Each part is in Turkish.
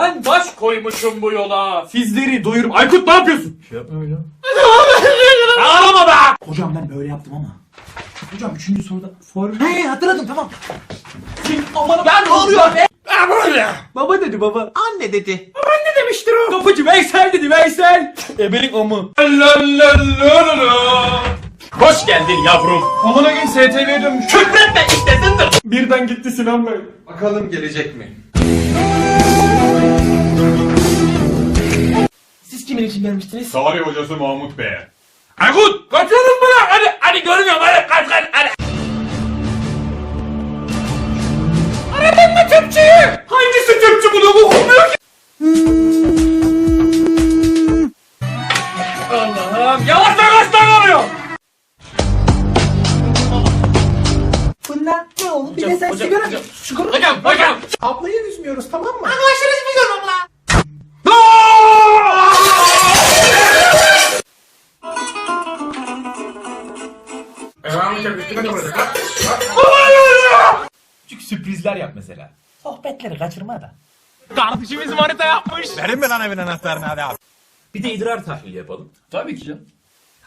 Ben baş koymuşum bu yola. Sizleri doyurup... Aykut ne yapıyorsun? Şey yapma öyle. Ağlama be! Hocam ben böyle yaptım ama. Hocam üçüncü soruda for... He hatırladım tamam. Aman ben ne oluyor be? Ben böyle. Baba dedi baba. Anne dedi. Ne demiştir o? Kapıcı Veysel dedi Veysel. Ebelik amı. Hoş geldin yavrum. Amına gün STV'ye dönmüş. Küfretme işte zındır. Birden gitti Sinan Bey. Bakalım gelecek mi? Gelmiştiniz? Tarih hocası Mahmut Bey. Aykut kaçıyoruz mu lan? Hadi hadi görmüyorum hadi kaç kaç hadi. Aradın mı Türkçeyi? Hangisi Türkçe bunu bu olmuyor ki? Allah'ım yavaş yavaş oluyor. Bunlar ne oğlum? Bir de sen sigara... Hocam hocam. Ablayı üzmüyoruz tamam mı? Küçük sürprizler yap mesela. Sohbetleri kaçırma da. Kardeşimiz manita yapmış. Verin mi lan evin anahtarını hadi abi. Bir de idrar tahlili yapalım. Tabii ki canım.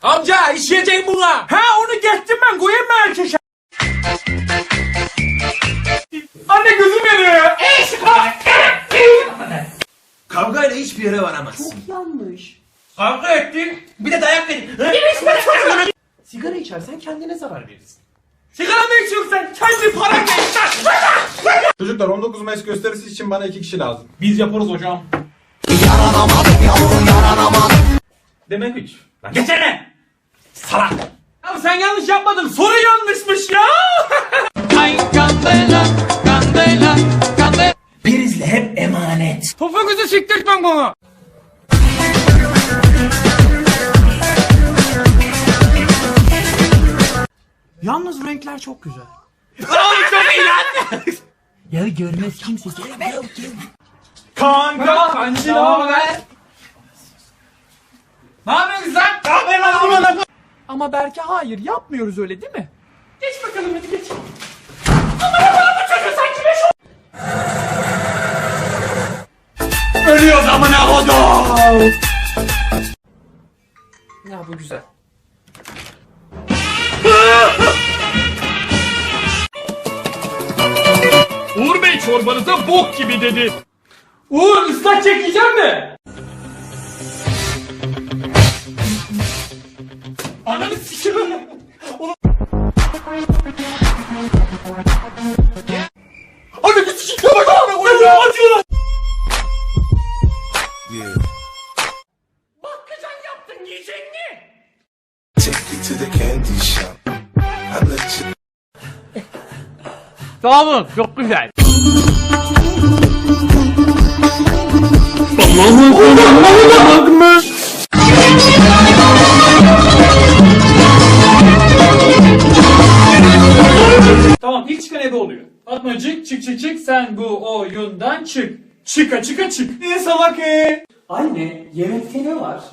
Amca işleyeceğim buna. Ha onu geçtim ben koyayım mı erkeşe? Anne gözüm yanıyor ya. Kavgayla hiçbir yere varamazsın. Yanlış. Kavga ettin. Bir de dayak verin. Sigara içersen kendine zarar verirsin. Sigara mı içiyorsun sen? Kendi paranla iç lan. Çocuklar 19 Mayıs gösterisi için bana iki kişi lazım. Biz yaparız hocam. Demek hiç. Lan geçene. Salak. Ya sen yanlış yapmadın. Soru yanlışmış ya. Prizle hep emanet. Topuğunuzu siktirtmem bana. Yalnız renkler çok güzel. Oğlum çok iyi lan. Ya görmez kimse. Kanka kancı ne haber? Ne yapıyorsun sen? Ne yapıyorsun lan? Ama Berke hayır yapmıyoruz öyle değil mi? Geç bakalım hadi geç. Ölüyoruz amına kodum. Ya bu güzel. Bey çorbanıza bok gibi dedi. Uğur ıslak çekeceğim mi? Ananı. Oğlum. Ananı sikiyorum. Yavaş amına koyayım ya. Acıyor. Bakkacan yaptın yiyecek mi? Take you to the candy shop. I let you. Sağ olun. Çok güzel. Tamam ilk çıkan ebe oluyor. Fatmacık çık çık çık sen bu oyundan çık. Çıka çıka çık. Ne salak e? Anne yemekte ne var?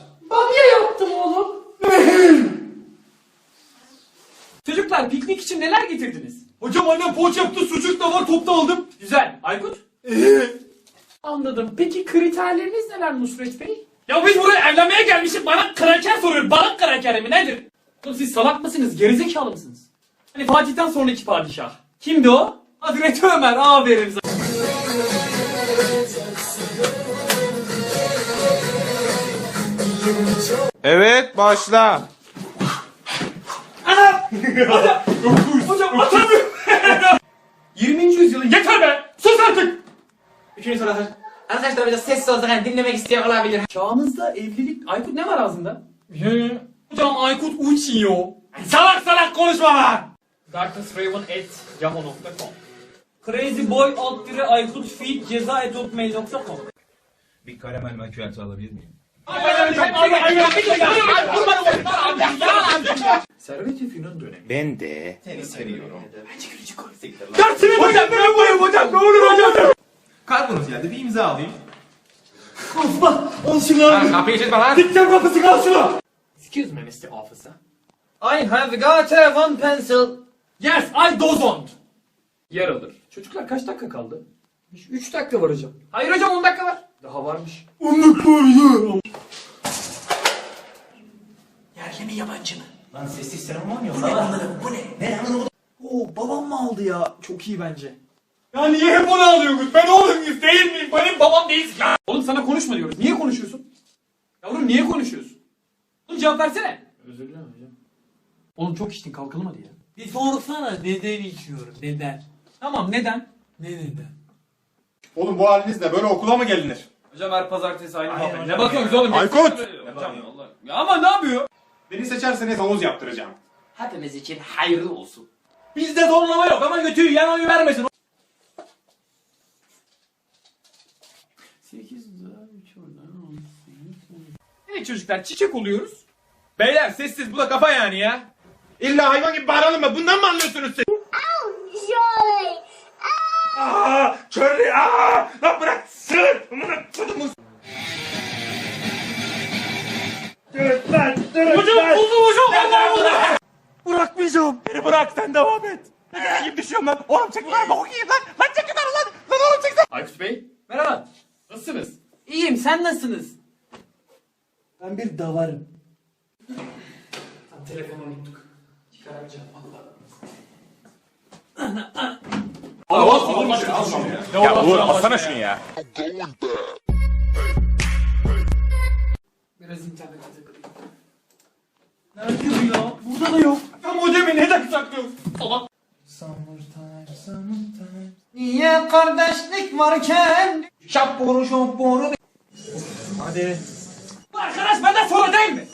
Çocuklar piknik için neler getirdiniz? Hocam annem poğaça yaptı sucuk da var topta aldım. Güzel. Aykut? Anladım. Peki kriterleriniz neler Nusret Bey? Ya biz buraya evlenmeye gelmişiz bana kraker soruyor. Balık krakeri mi nedir? Oğlum siz salak mısınız? Gerizekalı mısınız? Hani Fatih'ten sonraki padişah. Kimdi o? Hazreti Ömer. Aferin sana. Evet başla. Hocam atamıyorum. 20. yüzyılın yeter be. Sus artık. Üçüncü soru hazır. Arkadaşlar biraz sessiz olsak hani dinlemek isteyen olabilir. Çağımızda evlilik... Aykut ne var ağzında? Hocam Aykut uçuyor. Salak salak konuşma lan. Darknessraven at yahoo.com Crazyboy alt dire Aykut feed ceza et hotmail.com Bir karamel makyajı alabilir miyim? Servet-i Fünun dönemi. Ben de. Dersini hocam ben koyayım hocam ne olur hocam. Kalkınız geldi bir imza alayım. Kapıyı çizme lan. Dikten kapısı kalsın. Excuse me Mr. Officer. I have got a one pencil. Yes I don't. Yer alır. Çocuklar kaç dakika kaldı? 3 dakika var hocam. Hayır hocam 10 dakika var. varmış. Yerli mi yabancı mı? Lan sessiz mı yok? Bu ne bu ne? Ne anladım? Oo babam mı aldı ya? Çok iyi bence. Ya niye hep onu alıyorsunuz? Ben oğlum muyuz değil miyim? Benim babam değilsin ya. Oğlum sana konuşma diyoruz. Niye konuşuyorsun? Yavrum niye konuşuyorsun? Oğlum cevap versene. Özür dilerim hocam. Oğlum çok içtin kalkalım hadi ya. Bir sorsana neden içiyorum neden? Tamam neden? Ne neden? Oğlum bu halinizle böyle okula mı gelinir? Hocam her pazartesi aynı muhabbet. Ne bakıyorsunuz oğlum? Aykut! Hocam Allah. Ya ama ne yapıyor? Beni seçerseniz havuz yaptıracağım. Hepimiz için hayırlı olsun. Bizde zorlama yok ama götüyü yan oyu vermesin. 8 daha 3 oradan Evet çocuklar çiçek oluyoruz. Beyler sessiz bu da kafa yani ya. İlla hayvan gibi bağıralım mı? Bundan mı anlıyorsunuz siz? Bırakmayacağım. Beni bırak sen devam et. Ne kadar gibi düşüyorum lan. Oğlum çek lan bok yiyeyim lan. Lan çek lan lan. Lan oğlum çek sen. Aykut Bey merhaba. Nasılsınız? İyiyim sen nasılsınız? Ben bir davarım. Telefonu unuttuk. Çıkaramayacağım valla. Ya Uğur alsana şunu ya. Biraz internete takılayım. Nerede bu ya? Burada da yok. Modemi neden saklıyorsun? Salak. Niye kardeşlik varken? Şapboru şapboru. Hadi. Arkadaş benden sonra değil mi?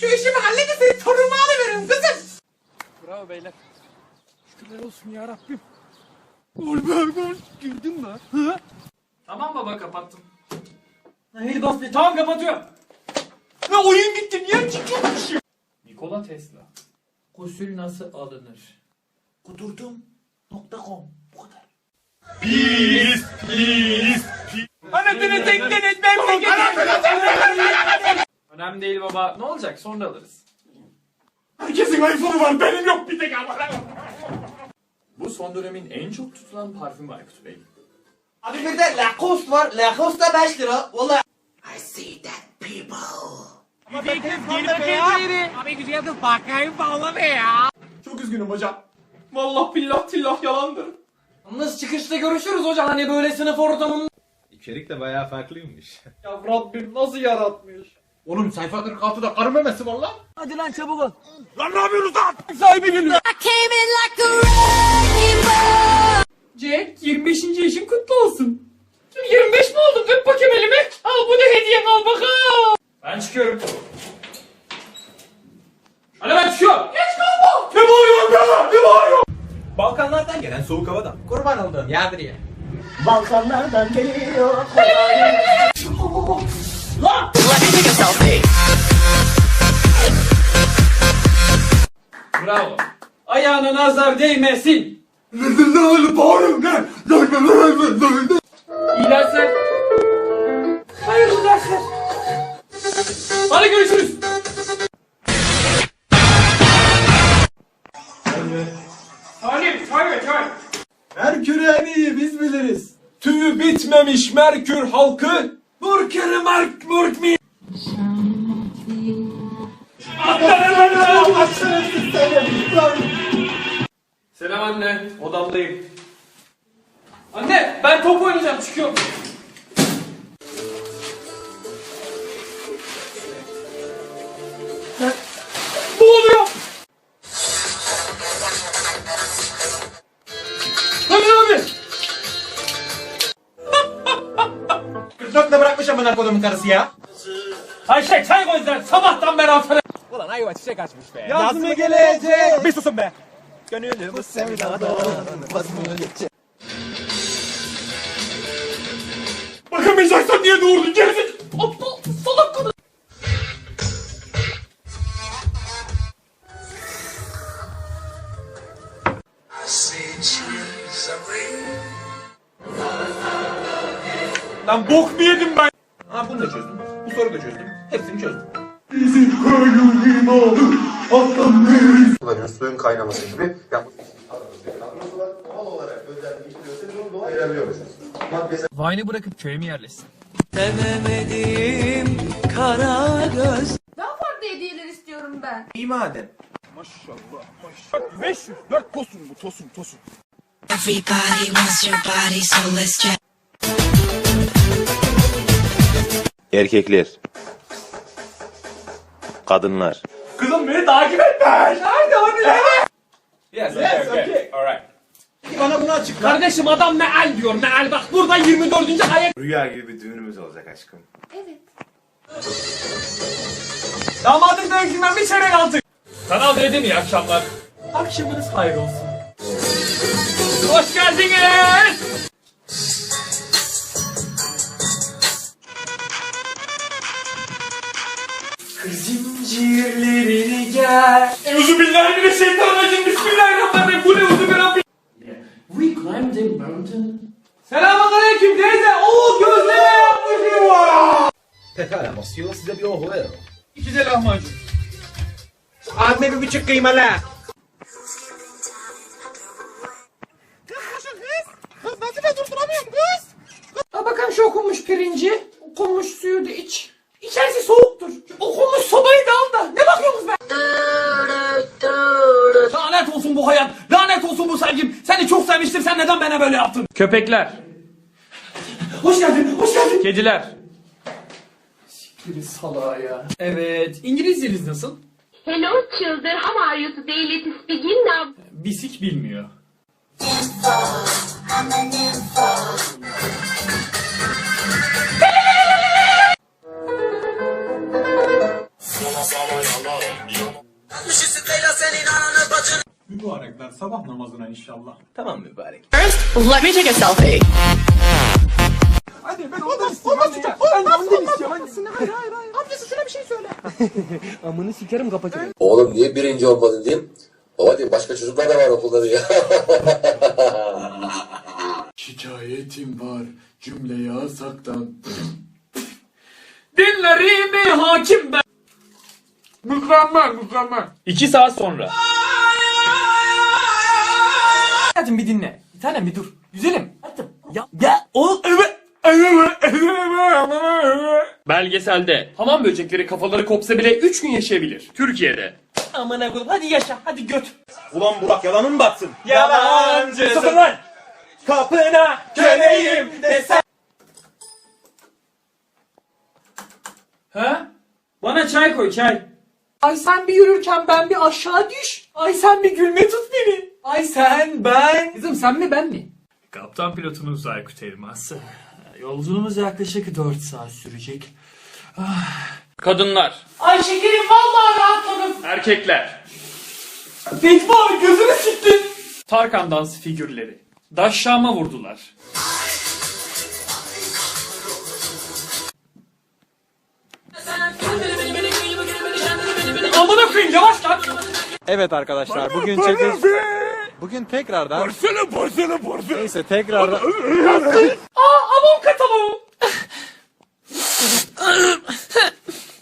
Şu işimi halledin torunumu alıveririm kızım. Bravo beyler. Şükürler olsun ya Rabbim. Girdin mi? Hı? Tamam baba kapattım. Hayır bas Tamam kapatıyorum. Ne oyun gitti niye çıkıyormuş ya? Nikola Tesla. Gusül nasıl alınır? Kudurdum.com Bu kadar. Anasını tekleniz memleketi. Önemli değil baba. Ne olacak sonra alırız. Herkesin iPhone'u var benim yok bir tek ama. Bu son dönemin en çok tutulan parfümü Aykut Bey. Abi bir de Lacoste var. Lacoste da 5 lira. Valla. Çok üzgünüm hocam. Vallahi billah tillah yalandır. Yalnız çıkışta görüşürüz hocam. Hani böyle sınıf ortamında. İçerik de bayağı farklıymış. Ya Rabbim nasıl yaratmış? Oğlum sayfa 46'da karı memesi var lan. I came in like a rainbow! Jack 25. yaşın kutlu olsun. 25 mi oldum? Öp bakayım elimi. Al bu da hediyen al bakalım. Ben çıkıyorum. Hadi ben çıkıyorum. Geç kalma. Ne bağırıyorsun ya? Ne bağırıyorsun? Balkanlardan gelen soğuk havadan. Kurban olduğum yağdır ya. Bravo. Ayağına nazar değmesin. İyi dersler. Hayırlı dersler. Hadi görüşürüz. Salim, çay çay. Merkür en iyi biz biliriz. Tüyü bitmemiş Merkür halkı. Murkürü Mark Murk mi? Selam anne, odamdayım. Anne, ben top oynayacağım, çıkıyorum. Kodumun karısı ya. Ayşe çay koy sen, sabahtan beri hafta. Yazmı gelecek. Bir susun be. Gönlümü sevdadan Bakamayacaksan niye doğurdun gerizekalı? Aptal, salak kadın. Lan bok mu yedim ben? Ha bunu da çözdüm. Bu soruyu da çözdüm. Hepsini çözdüm. kullanıyoruz suyun kaynaması gibi. Yani Vine'ı bırakıp köye mi yerleşsin? Daha farklı hediyeler istiyorum ben. İyi madem. Everybody wants your body, so let's try. Erkekler. Kadınlar. Kızım beni takip etme. Hadi hadi. Yes, okay, okay. Alright. Bana bunu açıkla. Kardeşim adam meal diyor meal bak burada 24. ayet. Rüya gibi bir düğünümüz olacak aşkım. Evet. Damadın dövüşünden bir çeyrek altın. Kanal dedim iyi akşamlar. Akşamınız hayır olsun. Hoş geldiniz. Zincirlerini gel. Euzubillahimineşşeytanirracim. Bismillahirrahmanirrahim. Bu ne uzubillahirrahmanirrahim. We climbed a mountain. Selamun aleyküm teyze. Oo gözleme yapmışım var. Pekala Masio size bir ver. İki de lahmacun. Abime bir buçuk kıymalı. Ha bakalım şu okunmuş pirinci. Okunmuş suyu da iç. Neden bana böyle yaptın? Köpekler. Hoş geldin. Hoş geldin. Kediler. Siktir salağa ya. Evet. İngilizceniz nasıl? Hello children, how are you today? Let's begin now. Bisik bilmiyor. Sabah namazına inşallah. Tamam mübarek. Let me take a selfie. Hadi ben ondan istiyorum. Olmaz ya. Ben ondan istiyorum. Hayır hayır hayır. Amcası şuna bir şey söyle. Oğlum niye birinci olmadın diyeyim. Baba diyeyim başka çocuklar da var okulda diyor. Şikayetim var. Cümle yasaktan. Dinlerimi hakim ben. Mükemmel mükemmel. İki saat sonra. Hayatım bir dinle. Bir tanem bir dur. Güzelim. Hayatım. Ya, ya o evet. Belgeselde hamam böcekleri kafaları kopsa bile 3 gün yaşayabilir. Türkiye'de. Aman koyayım hadi yaşa hadi göt. Ulan Burak yalanın batsın. Yalancı. Sakın lan. Kapına köleyim desen. Ha? Bana çay koy çay. Ay sen bir yürürken ben bir aşağı düş. Ay sen bir gülme tut beni. Ay sen ben. Kızım sen mi ben mi? Kaptan pilotunuz Aykut Elmas. Yolculuğumuz yaklaşık 4 saat sürecek. Kadınlar. Ay şekerim vallahi rahatladım. Erkekler. Necmi abi gözünü siktin. Tarkan dans figürleri. Daşşama vurdular. Amına koyayım yavaş lan. Evet arkadaşlar bugün çekiş... Bugün tekrardan... Porsele porsele porsele. Neyse tekrardan... Aa amon kataloğu.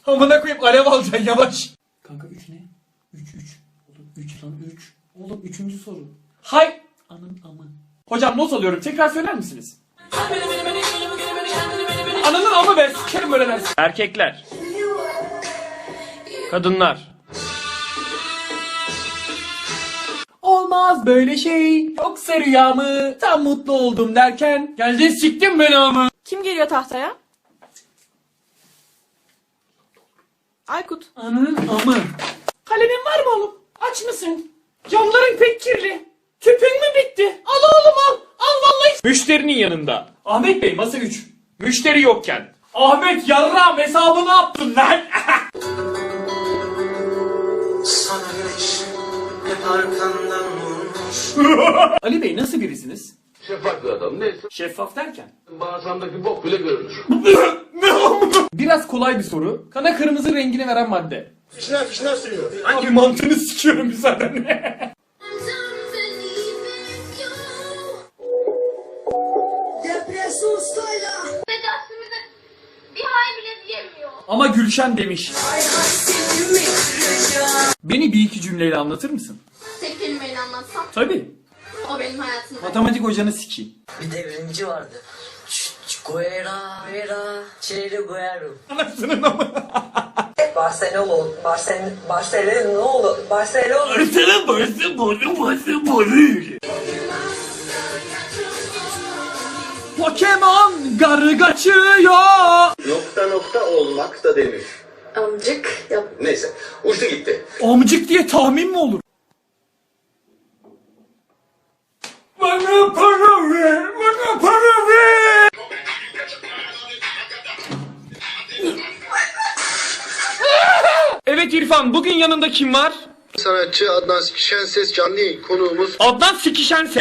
Amına koyayım alev alacaksın yavaş. Kanka 3 ne? 3 3. Oğlum 3 lan 3. Oğlum 3. soru. Hay. Anın amı. Hocam not alıyorum tekrar söyler misiniz? Ananın amı be sikerim öyle dersin. Erkekler. Kadınlar. Olmaz böyle şey. Yoksa rüyamı tam mutlu oldum derken geldin siktin beni amı. Kim geliyor tahtaya? Aykut. Ananın amı. Kalemin var mı oğlum? Aç mısın? Camların pek kirli. Tüpün mü bitti? Al oğlum al. Al vallahi. Müşterinin yanında. Ahmet Bey masa 3. Müşteri yokken. Ahmet yarram hesabını yaptın lan. Ali Bey nasıl birisiniz? Şeffaf bir adam neyse. Şeffaf derken? Bağırsağındaki bok bile görünür. Biraz kolay bir soru. Kana kırmızı rengini veren madde. Hangi mantığını sikiyorum müsaadenle. Bedasımıza bir hay bile diyemiyor. Ama Gülşen demiş. Beni bir iki cümleyle anlatır mısın? Tabii. o benim hayatımda. Matematik hocanı sikeyim. Bir devrimci vardı. Guerra, guerra, çeri guerra. Anasının ama. Barcelona, Barcelona, Barcelona, Barcelona. Başın boyu başın boyu. Pokemon garı kaçıyor. Nokta nokta olmak da denir. Amcık yap. Neyse uçtu gitti. Amcık diye tahmin mi olur? Kim var? Sanatçı Adnan Şenses canlı yayın konuğumuz Adnan Sikişense.